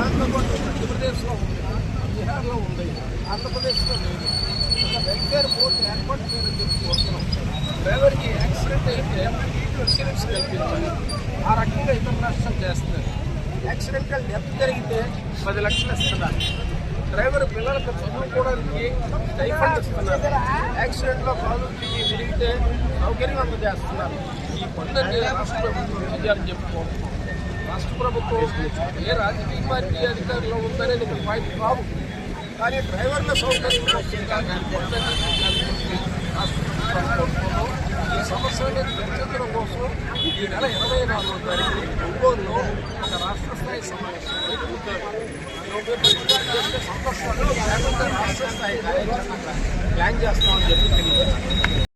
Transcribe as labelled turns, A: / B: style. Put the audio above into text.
A: ఆంధ్రప్రదేశ్లో ఉంది బీహార్లో ఉంది ఆంధ్రప్రదేశ్లో లేదు వెల్ఫేర్ బోర్డు ఏర్పాటు చేయాలని చెప్పి డ్రైవర్కి యాక్సిడెంట్ అయితే ఇన్సూరెన్స్ కల్పించాలి ఆ రకంగా ఇతర రాష్ట్రాలు చేస్తున్నారు. యాక్సిడెంటల్ డెత్ జరిగితే పది లక్షలు ఇస్తున్నారు. డ్రైవర్ పిల్లలకు చదువుకోవడానికి స్టైఫండ్ ఇస్తున్నారు యాక్సిడెంట్లో కాలు తిరిగి విరిగితే సౌకర్యం అందజేస్తున్నారు. ఈ పండుగ రాష్ట్ర ప్రభుత్వం చేయాలని చెప్పుకోవాలి రాష్ట్ర ప్రభుత్వం ఏ రాజకీయ పార్టీ అధికారంలో ఉందనేది ఒక పాయింట్ కావు. కానీ డ్రైవర్ల సౌకర్యం కోసం రాష్ట్ర ప్రభుత్వం ఈ సమస్యలను చర్చించడం కోసం ఈ నెల ఇరవై నాలుగో తారీఖు ఒంగోలులో ఒక రాష్ట్ర స్థాయి సమావేశం జరుగుతుంది. చేస్తే ప్లాన్ చేస్తామని చెప్పి తెలియజేస్తాను